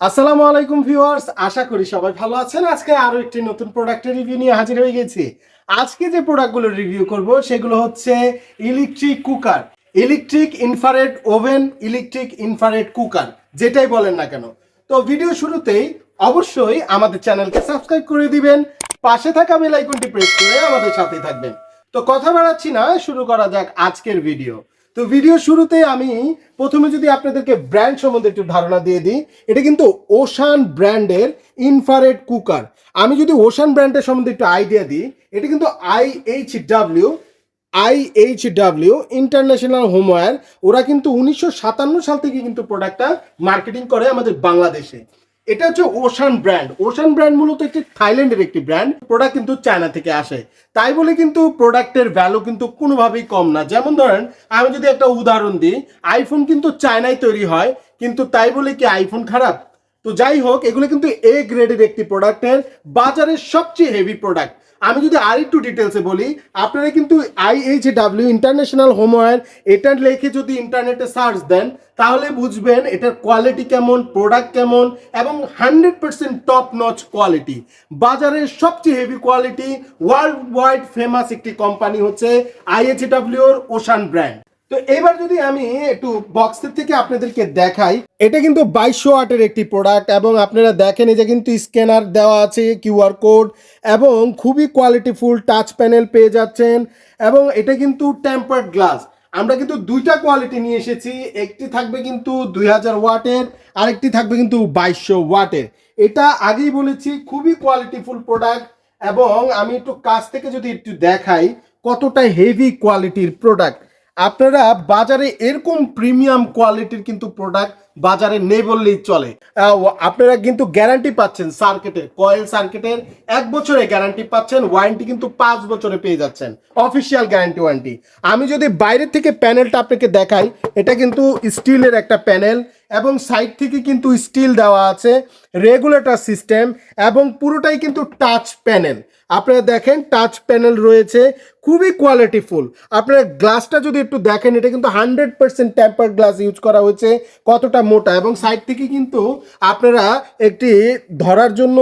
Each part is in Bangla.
আসসালামু আলাইকুম ভিউয়ার্স, আশা করি সবাই ভালো আছেন। আজকে আরও একটি নতুন প্রোডাক্টের রিভিউ নিয়ে হাজির হয়ে গেছি। আজকে যে প্রোডাক্টগুলো রিভিউ করব, সেগুলো হচ্ছে electric cooker electric infrared oven electric infrared cooker যেটাই বলেন না কেন। তো ভিডিও শুরুতেই অবশ্যই আমাদের চ্যানেলকে সাবস্ক্রাইব করে দিবেন, পাশে থাকা বেল আইকনটি প্রেস করে আমাদের সাথেই থাকবেন। তো কথা বাড়াচ্ছি না, শুরু করা যাক আজকের ভিডিও তো ভিডিও শুরুতে আমি প্রথমে যদি আপনাদেরকে ব্র্যান্ড সম্বন্ধে একটু ধারণা দিয়ে দিই, এটা কিন্তু ওশান ব্র্যান্ডের ইনফারেড কুকার আমি যদি ওশান ব্র্যান্ডের সম্বন্ধে একটু আইডিয়া দিই, এটা কিন্তু I H W I H W international homeware ওরা কিন্তু উনিশশো সাতান্ন সাল থেকে কিন্তু প্রোডাক্টটা মার্কেটিং করে আমাদের বাংলাদেশে। এটা হচ্ছে ওশান ব্র্যান্ড ওশান ব্র্যান্ড মূলত একটি থাইল্যান্ডের একটি ব্র্যান্ড প্রোডাক্ট কিন্তু চায়না থেকে আসে। তাই বলে কিন্তু প্রোডাক্টের ভ্যালু কিন্তু কোনোভাবেই কম না। যেমন ধরেন, আমি যদি একটা উদাহরণ দিই আইফোন কিন্তু চায়নায় তৈরি হয়, কিন্তু তাই বলে কি আইফোন খারাপ? তো যাই হোক, এগুলো কিন্তু এ গ্রেডের একটি প্রোডাক্টের বাজারের সবচেয়ে হেভি প্রোডাক্ট আমি যদি আর একটু ডিটেলসে বলি, আপনারা কিন্তু আইএইচ ডাব্লিউ ইন্টারন্যাশনাল হোমওয়্যার এটা লেখে যদি ইন্টারনেটে সার্চ দেন, তাহলে বুঝবেন এটার কোয়ালিটি কেমন প্রোডাক্ট কেমন, এবং hundred percent top notch quality বাজারের সবচেয়ে heavy quality world wide famous একটি কোম্পানি হচ্ছে আইএইচ ডাব্লিউর ওশান ব্র্যান্ড তো এবার যদি আমি একটু বক্সের থেকে আপনাদেরকে দেখাই, এটা কিন্তু বাইশশো আটের একটি প্রোডাক্ট এবং আপনারা দেখেন যে কিন্তু স্ক্যানার দেওয়া আছে কিউআর কোড এবং খুবই কোয়ালিটিফুল টাচ প্যানেল পেয়ে যাচ্ছেন এবং এটা কিন্তু টেম্পার্ড গ্লাস আমরা কিন্তু দুইটা কোয়ালিটি নিয়ে এসেছি, একটি থাকবে কিন্তু দুই হাজার ওয়াটের, আরেকটি থাকবে কিন্তু বাইশশো ওয়াটের। এটা আগেই বলেছি, খুবই কোয়ালিটিফুল প্রোডাক্ট এবং আমি একটু কাছ থেকে যদি একটু দেখাই, কতটা হেভি কোয়ালিটির প্রোডাক্ট আপনারা বাজারে এরকম প্রিমিয়াম কোয়ালিটির কিন্তু প্রোডাক্ট বাজারে নেই বললেই চলে। আপনারা কিন্তু গ্যারান্টি পাচ্ছেন সার্কিটের কয়েল সার্কিটের এক বছরে গ্যারান্টি পাচ্ছেন ওয়ারেন্টি কিন্তু পাঁচ বছরে পেয়ে যাচ্ছেন। অফিসিয়াল গ্যারান্টি ওয়ারেন্টি আমি যদি বাইরে থেকে প্যানেলটা আপনাকে দেখাই, এটা কিন্তু স্টিলের একটা প্যানেল এবং সাইড থেকে কিন্তু স্টিল দেওয়া আছে রেগুলেটর সিস্টেম এবং পুরোটাই কিন্তু টাচ প্যানেল আপনারা দেখেন টাচ প্যানেল রয়েছে, খুবই কোয়ালিটিফুল আপনারা গ্লাসটা যদি একটু দেখেন, এটা কিন্তু hundred percent temper glass use করা হয়েছে, কতটা মোটা। এবং সাইড থেকে কিন্তু আপনারা একটি ধরার জন্য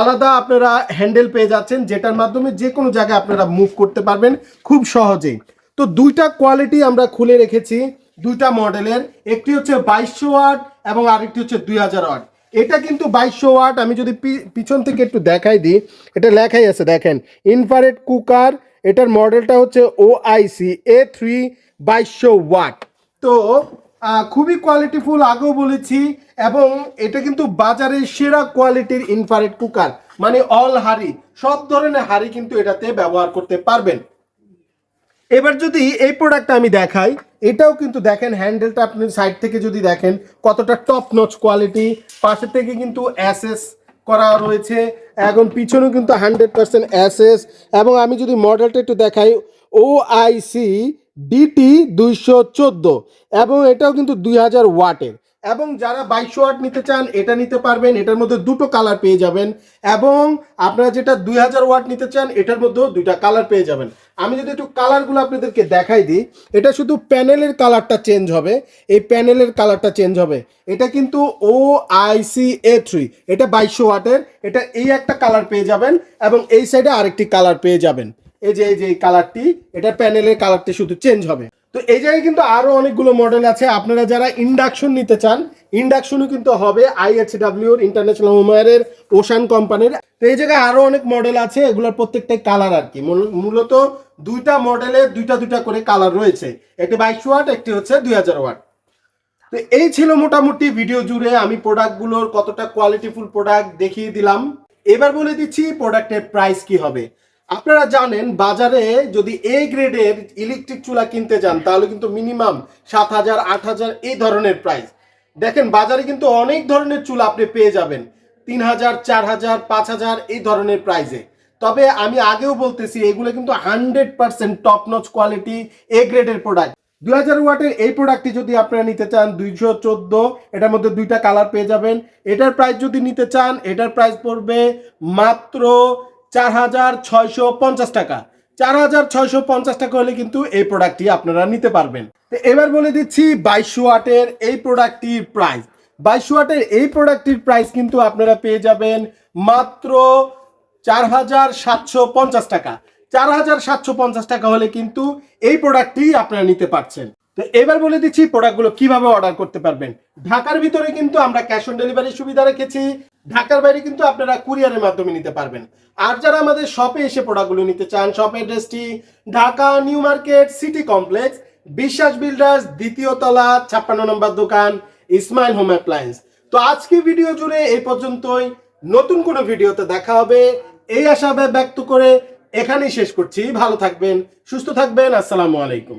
আলাদা আপনারা হ্যান্ডেল পেয়ে যাচ্ছেন, যেটার মাধ্যমে যে কোনো জায়গায় আপনারা মুভ করতে পারবেন খুব সহজেই। তো দুইটা কোয়ালিটি আমরা খুলে রেখেছি। দুইটা মডেলের, একটি হচ্ছে বাইশশো ওয়াট এবং আরেকটি হচ্ছে দুই হাজার ওয়াট। এটা কিন্তু বাইশশো ওয়াট, আমি যদি পিছন থেকে একটু দেখাই দিই, এটা লেখাই আছে, দেখেন ইনফারেট কুকার এটার মডেলটা হচ্ছে ও আইসি এ থ্রি বাইশশো ওয়াট। তো খুবই কোয়ালিটিফুল আগেও বলেছি, এবং এটা কিন্তু বাজারে সেরা কোয়ালিটির ইনফারেট কুকার মানে অল হাড়ি, সব ধরনের হাড়ি কিন্তু এটাতে ব্যবহার করতে পারবেন। এবার যদি এই প্রোডাক্টটা আমি দেখাই এটাও কিন্তু দেখেন হ্যান্ডেলটা আপনি সাইড থেকে যদি দেখেন, কতটা টপ নচ কোয়ালিটি পাশের থেকে কিন্তু অ্যাসেস করা রয়েছে। এখন পিছনেও কিন্তু হান্ড্রেড পার্সেন্ট অ্যাসেস এবং আমি যদি মডেলটা একটু দেখাই ও আইসি ডিটি দুইশো চোদ্দ। এবং এটাও কিন্তু দুই হাজার ওয়াটের। এবং যারা বাইশশো ওয়াট নিতে চান, এটা নিতে পারবেন। এটার মধ্যে দুটো কালার পেয়ে যাবেন এবং আপনারা যেটা দুই হাজার ওয়াট নিতে চান, এটার মধ্যেও দুইটা কালার পেয়ে যাবেন। আমি যদি একটু কালারগুলো আপনাদেরকে দেখাই দিই, এটা শুধু প্যানেলের কালারটা চেঞ্জ হবে। এই প্যানেলের কালারটা চেঞ্জ হবে। এটা কিন্তু ও আইসি এ থ্রি এটা বাইশশো ওয়াটের এটা এই একটা কালার পেয়ে যাবেন এবং এই সাইডে আরেকটি কালার পেয়ে যাবেন। এই যে এই যে, এই কালারটি এটা প্যানেলের কালারটি শুধু চেঞ্জ হবে। তো এই জায়গায় কিন্তু আরও অনেকগুলো মডেল আছে। আপনারা যারা ইন্ডাকশন নিতে চান ইন্ডাকশনও কিন্তু হবে আইএচডাব্লিউর ইন্টারন্যাশনাল হোমওয়্যারের ওশান কোম্পানির তো এই জায়গায় আরও অনেক মডেল আছে, এগুলোর প্রত্যেকটাই কালার আর কি। মূল- মূলত দুইটা মডেলে দুইটা দুইটা করে কালার রয়েছে। একটি বাইশশো ওয়াট, একটি হচ্ছে দুই হাজার ওয়াট। তো এই ছিল মোটামুটি ভিডিও জুড়ে আমি প্রোডাক্টগুলোর কতটা কোয়ালিটিফুল প্রোডাক্ট দেখিয়ে দিলাম। এবার বলে দিচ্ছি প্রোডাক্টের প্রাইস কি হবে। আপনারা জানেন বাজারে যদি এ গ্রেডের ইলেকট্রিক চুলা কিনতে যান, তাহলে কিন্তু মিনিমাম সাত হাজার, আট হাজার এই ধরনের প্রাইস দেখেন, বাজারে কিন্তু অনেক ধরনের চুলা আপনি পেয়ে যাবেন। তিন হাজার, চার হাজার, পাঁচ হাজার এই ধরনের প্রাইসে তবে আমি আগেও বলতেছি, এগুলো কিন্তু hundred percent top notch quality A গ্রেডের প্রোডাক্ট দুই হাজার ওয়াটের এই প্রোডাক্টটি যদি আপনারা নিতে চান, দুইশো চোদ্দ, এটার মধ্যে দুইটা কালার পেয়ে যাবেন। এটার প্রাইস যদি নিতে চান, এটার প্রাইস পড়বে মাত্র চার হাজার ছয়শো পঞ্চাশ টাকা। চার হাজার ছয়শো পঞ্চাশ টাকা হলে কিন্তু এই প্রোডাক্টটি আপনারা নিতে পারবেন। তো এবার বলে দিচ্ছি বাইশশো ওয়াটের এই প্রোডাক্টটির প্রাইস বাইশ ওয়াটের এই প্রোডাক্টটির প্রাইস কিন্তু আপনারা পেয়ে যাবেন মাত্র চার হাজার সাতশো পঞ্চাশ টাকা। চার হাজার সাতশো পঞ্চাশ টাকা হলে কিন্তু এই প্রোডাক্টটি আপনারা নিতে পারছেন। তো এবার বলে দিচ্ছি প্রোডাক্টগুলো কীভাবে অর্ডার করতে পারবেন। ঢাকার ভিতরে কিন্তু আমরা ক্যাশ অন ডেলিভারি সুবিধা রেখেছি। ঢাকার বাইরে কিন্তু আপনারা কুরিয়ারের মাধ্যমে নিতে পারবেন। আর যারা আমাদের শপে এসে প্রোডাক্টগুলো নিতে চান, শপ অ্যাড্রেসটি Dhaka new market city complex, Biswas builders, দ্বিতীয় তলা, ছাপ্পান্ন নম্বর দোকান, ইসমাইল হোম অ্যাপ্লায়েন্স। তো আজকে ভিডিও জুড়ে এই পর্যন্তই। নতুন কোনো ভিডিওতে দেখা হবে। এই আশা ব্যক্ত করে এখানেই শেষ করছি। ভালো থাকবেন, সুস্থ থাকবেন। আসসালামু আলাইকুম।